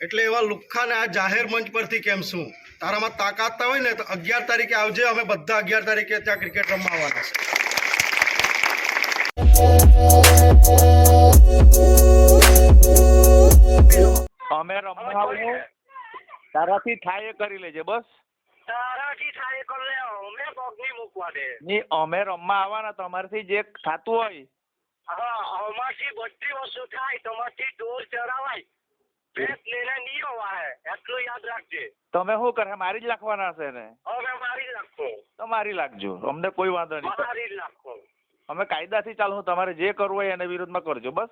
એટલે એવા લુખ્ખાને આ જાહેર મંચ પરથી કેમ શું? તારામાં તાકાત હોય ને તો અગિયાર તારીખે આવજે અમે બધા અગિયાર તારીખે ત્યાં ક્રિકેટ રમવા આવવાના છે. અમે રમવા આવું તારાથી થાય એ કરી લેજે બસ. તારાથી થાય એ કરી લે અમે પગની મૂકવા દે. ની અમે રમવા આવવાના તમારથી જે થતું હોય. હા અમારથી બધી વસ્તુ થાય તમારથી ઢોર ચરાવાય ભેંસ લઈને નહીં અવાય એટલું યાદ રાખજે. તમે શું કરે મારી જ લખવાના હશે ને હવે મારી જ લખો. તો મારી લાગજો. અમને કોઈ વાંધો નહીં. મારી જ લખો. અમે કાયદાથી ચાલુ તમારે જે કરવું હોય એના વિરોધમાં કરજો બસ.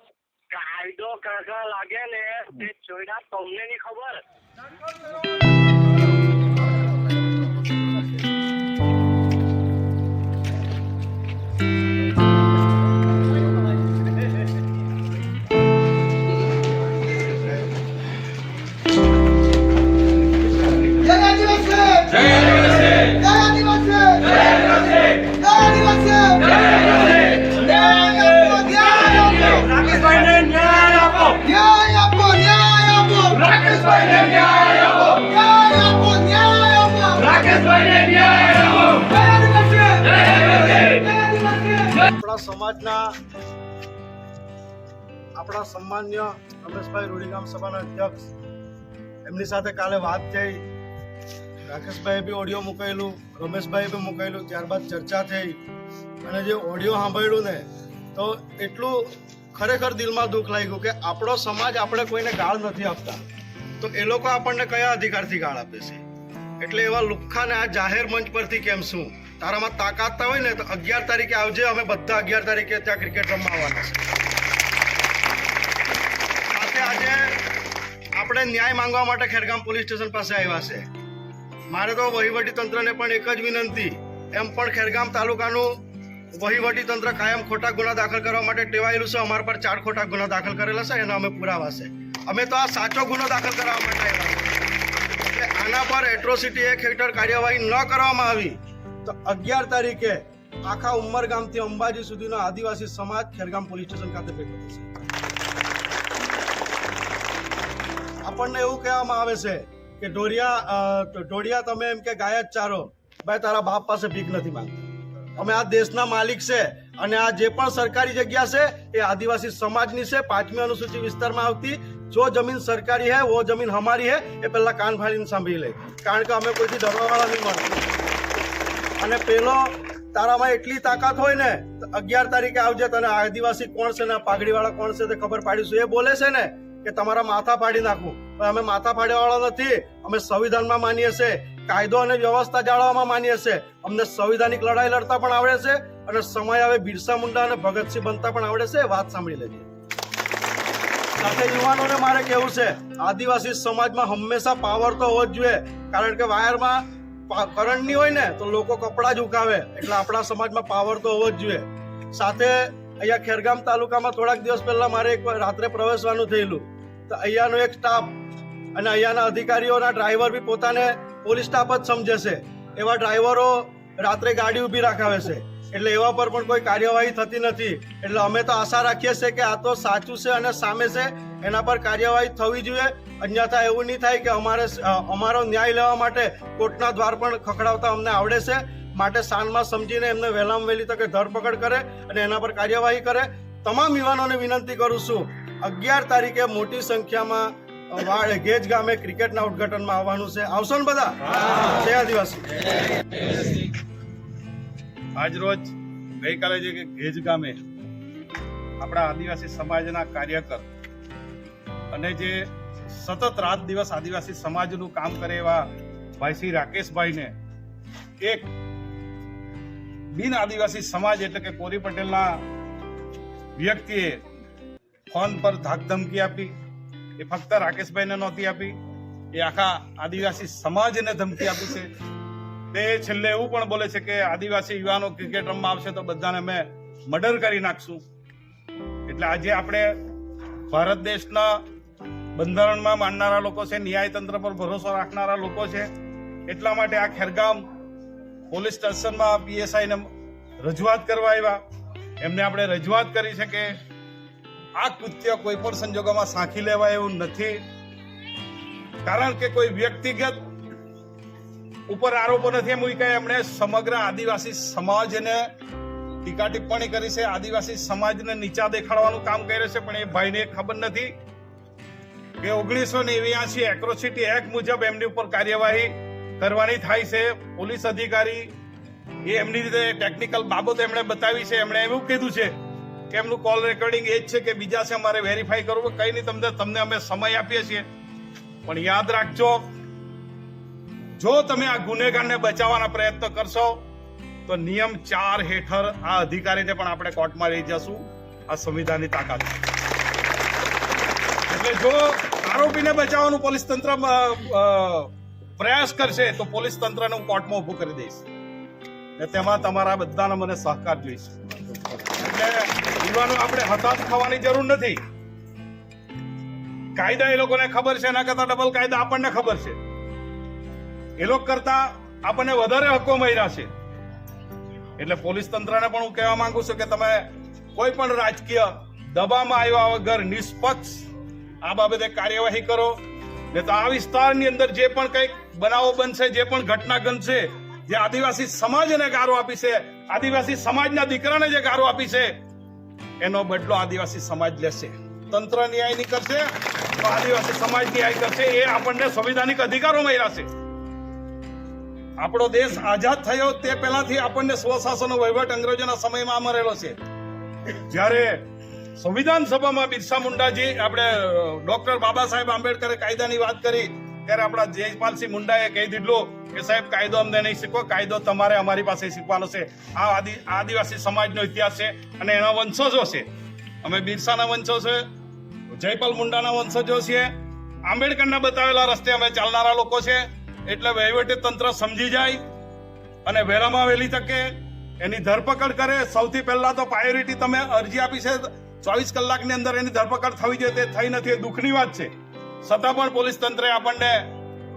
કાયદો કાકા લાગે ને તે જોઈના તમને નહીં ખબર. રાકેશભાઈને ન્યાય આપો. ન્યાય આપો ન્યાય આપો. રાકેશભાઈને ન્યાય આપો. ન્યાય આપો ન્યાય આપો. રાકેશભાઈને ન્યાય આપો. જય આદિવાસી જય આદિવાસી જય આદિવાસી આપણા સમાજના આપણા સન્માન્ય રમેશભાઈ રૂડીગામ સભાના અધ્યક્ષ એમની સાથે કાલે વાત થઈ. રાકેશભાઈએ બી ઓડિયો મૂકેલું રમેશભાઈએ બી મૂકેલું ત્યારબાદ ચર્ચા થઈ. અને જે ઓડિયો સાંભળ્યું ને તો એટલું ખરેખર દિલમાં દુઃખ લાગ્યું કે આપણો સમાજ આપણે કોઈને ગાળ નથી આપતા. તો એ લોકો આપણને કયા અધિકારથી ગાળ આપે છે? એટલે એવા લુખ્ખાને આ જાહેર મંચ પરથી કેમ શું? તારામાં તાકાત હોય ને, તો અગિયાર તારીખે આવજે, અમે બધા અગિયાર તારીખે ત્યાં ક્રિકેટ રમવા આવવાના છે. સાથે આજે આપણે ન્યાય માંગવા માટે ખેરગામ પોલીસ સ્ટેશન પાસે આવ્યા છે. મારે તો વહીવટી તંત્રને પણ એક જ વિનંતી, એમ પણ ખેરગામ તાલુકાનું વહીવટી તંત્ર કાયમ ખોટા ગુના દાખલ કરવા માટે ટેવાયેલું છે. અમારા પર ચાર ખોટા ગુના દાખલ કરેલા છે. એના અમે પુરાવા છે. અમે તો આ સાચો ગુનો દાખલ કરવા માટે આવ્યા છે આના પર એટ્રોસિટી એક હેઠળ કાર્યવાહી ન કરવામાં આવી, તો અગિયાર તારીખે આખા ઉમરગામથી અંબાજી સુધીનો આદિવાસી સમાજ ખેરગામ પોલીસ સ્ટેશન ખાતે ભેગો થશે. આપણને એવું કહેવામાં આવે છે કે ઢોરિયા ઢોરિયા તમે એમ કે ગાય જ ચારો, ભાઈ તારા બાપ પાસે ભીખ નથી માંગતા. અમે આ દેશના માલિક છે અને આ જે પણ સરકારી જગ્યા છે એ આદિવાસી સમાજની છે, પાંચમી અનુસૂચિ વિસ્તારમાં આવતી. જો જમીન સરકારી હે, વો જમીન હમારી હે, એ પહેલા કાન ફાડીને સાંભળી લે. કારણ કે અમે કોઈથી ડરવાવાળા નહીં મળતા અને પેલો, તારામાં એટલી તાકાત હોય ને અગિયાર તારીખે આવજે, તને આદિવાસી કોણ છે ને પાઘડીવાળા કોણ છે તે ખબર પાડીશું એ બોલે છે ને કે તમારા માથા ફાડી નાખું. પણ અમે માથા ફાડવાવાળા નથી, અમે સંવિધાનમાં માનીએ છીએ. કાયદો અને વ્યવસ્થા જાળવવામાં માનીએ છે. અમને સંવિધાનિક લડાઈ લડતા પણ આવડે છે અને સમય આવે બિરસા મુંડા અને ભગતસિંહ બનતા પણ આવડે છે વાત સાંભળી લેજે. સાથે યુવાનોને મારે કેવું છે, આદિવાસી સમાજમાં હંમેશા પાવર તો હોવો જ જોઈએ. કારણ કે વાયરમાં કરંટ નહીં હોય ને, તો લોકો કપડાં જ ઉકાવે એટલે આપણા સમાજમાં પાવર તો હોવો જ જોઈએ. સાથે અહીંયા ખેરગામ તાલુકામાં થોડાક દિવસ પહેલા મારે એક રાત્રે પ્રવેશવાનું થયેલું. તો અહીંયાનો એક સ્ટાફ અને અહીંયાના અધિકારીઓના ડ્રાઈવર બી પોતાને પોલીસ સ્ટાફ જ સમજે છે એવા ડ્રાઈવરો રાત્રે ગાડી ઊભી રાખાવે છે. એટલે એવા પર પણ કોઈ કાર્યવાહી થતી નથી. એટલે અમે તો આશા રાખીએ છીએ કે આ તો સાચું છે અને સામે છે. એના પર કાર્યવાહી થવી જોઈએ. અન્યથા એવું નહીં થાય કે અમારે, અમારો ન્યાય લેવા માટે કોર્ટના દ્વાર પણ ખખડાવતા અમને આવડે છે. માટે શાનમાં સમજીને એમને વહેલામાં વહેલી તકે ધરપકડ કરે અને એના પર કાર્યવાહી કરે. તમામ યુવાનોને વિનંતી કરું છું, અગિયાર તારીખે મોટી સંખ્યામાં ગેજ ગામે ક્રિકેટના ઉદઘાટનમાં આવવાનું છે. આવશો ને બધા? જય આદિવાસી આજરોજ ગઈકાલે જે ગેજ ગામે આપણા આદિવાસી સમાજના કાર્યકર અને જે સતત રાત દિવસ આદિવાસી સમાજનું કામ કરે એવા ભાઈ શ્રી રાકેશભાઈને એક બિન આદિવાસી સમાજ એટલે કે કોરી પટેલના વ્યક્તિએ ફોન પર ધાક ધમકી આપી. એ ફક્ત રાકેશભાઈને નહોતી આપી. એ આખા આદિવાસી સમાજને ધમકી આપી છે. તે છેલ્લે એવું પણ બોલે છે કે આદિવાસી યુવાનો ક્રિકેટ રમવા આવશે તો બધાને અમે મર્ડર કરી નાખશું. એટલે આજે આપણે ભારત દેશના બંધારણમાં માનનારા લોકો છે, ન્યાયતંત્ર પર ભરોસો રાખનારા લોકો છે. એટલા માટે આ ખેરગામ પોલીસ સ્ટેશનમાં પીએસઆઈને રજૂઆત કરવા આવ્યા. એમને આપણે રજૂઆત કરી છે કે આ કૃત્ય કોઈ પણ સંજોગોમાં સાંખી લેવાય એવું નથી. કારણ કે કોઈ વ્યક્તિગત ઉપર આરોપો નથી એમ કહે એમણે સમગ્ર આદિવાસી સમાજને ટીકા ટિપ્પણી કરી છે. આદિવાસી સમાજને નીચા દેખાડવાનું કામ કર્યું છે, પણ એ ભાઈને ખબર નથી કે ઓગણીસો નેવ્યાસી એક્રોસિટી એક્ટ મુજબ એમની ઉપર કાર્યવાહી કરવાની થાય છે. પોલીસ અધિકારી એ એમની રીતે ટેકનિકલ બાબતો એમણે બતાવી છે. એમણે એવું કીધું છે કે એમનું કોલ રેકોર્ડિંગ એ જ છે કે બીજા છે, અમારે વેરીફાઈ કરવું. કઈ નહીં, તમને તમને અમે સમય આપીએ છીએ. પણ યાદ રાખજો, જો તમે આ ગુનેગારને બચાવવાના પ્રયત્ન કરશો, તો નિયમ ચાર હેઠળ આ અધિકારીને પણ આપણે કોર્ટમાં લઈ જશું. આ સંવિધાનની તાકાત. એટલે જો આરોપીને બચાવવાનું પોલીસ તંત્ર પ્રયાસ કરશે, તો પોલીસ તંત્રને હું કોર્ટમાં ઊભું કરી દઈશ. તેમાં તમારા બધાનો મને સહકાર જોઈશે. એટલે યુવાનો આપણે હતાશ થવાની જરૂર નથી. કાયદા એ લોકોને ખબર છે, એના કરતા ડબલ કાયદા આપણને ખબર છે. એ લોકો કરતા આપણને વધારે હકો મળ્યા છે. એટલે પોલીસ તંત્રને પણ હું કહેવા માંગુ છું કે તમે કોઈ પણ રાજકીય દબામાં આવ્યા વગર નિષ્પક્ષ, આ બાબતે કાર્યવાહી કરો. ને તો આ વિસ્તારની અંદર જે પણ કંઈક બનાવો બનશે, જે પણ ઘટના બનશે જે આદિવાસી સમાજને ગારો આપી છે, આદિવાસી સમાજના દીકરાને જે ગારો આપી છે એનો બદલો આદિવાસી સમાજ લેશે. તંત્ર ન્યાય નહીં કરશે તો આદિવાસી સમાજ ન્યાય કરશે, એ આપણને સંવિધાનિક અધિકારો મળ્યા આપણો દેશ આઝાદ થયો તે પહેલાથી આપણને સ્વશાસન વહીવટ અંગ્રેજોના સમયમાં મરેલો છે. જ્યારે સંવિધાન સભામાં બિરસા મુંડાજી, આપણે ડોક્ટર બાબા સાહેબ આંબેડકરે કાયદાની વાત કરી ત્યારે આપણા જયપાલસિંહ મુંડાએ કહી દીધું કે સાહેબ, કાયદો અમને નહીં શીખવો, કાયદો તમારે અમારી પાસે શીખવાનો છે. આ આદિ, આદિવાસી સમાજનો ઇતિહાસ છે અને એના વંશજો છે. અમે બિરસાના વંશો છે, જયપાલ મુંડાના વંશજો છીએ. આંબેડકરના બતાવેલા રસ્તે અમે ચાલનારા લોકો છે. એટલે વહીવટી તંત્ર સમજી જાય અને વહેલામાં વહેલી તકે એની ધરપકડ કરે. સૌથી પહેલા તો પ્રાયોરિટી તમે અરજી આપી છે. ચોવીસ કલાકની અંદર એની ધરપકડ થવી જોઈએ, તે થઈ નથી. એ દુઃખની વાત છે. છતાં પણ પોલીસ તંત્રે આપણને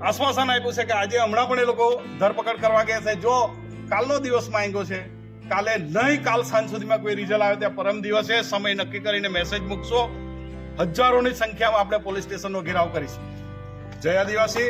આશ્વાસન આપ્યું છે કે આજે હમણાં પણ એ લોકો ધરપકડ કરવા ગયા છે. જો કાલનો દિવસ માંગ્યો છે, કાલે નહીં, કાલ સાંજ સુધીમાં કોઈ રિઝલ્ટ આવે ત્યાં પરમ દિવસે સમય નક્કી કરીને મેસેજ મૂકશો. હજારોની સંખ્યામાં આપણે પોલીસ સ્ટેશનનો ઘેરાવ કરીશું. જય આદિવાસી.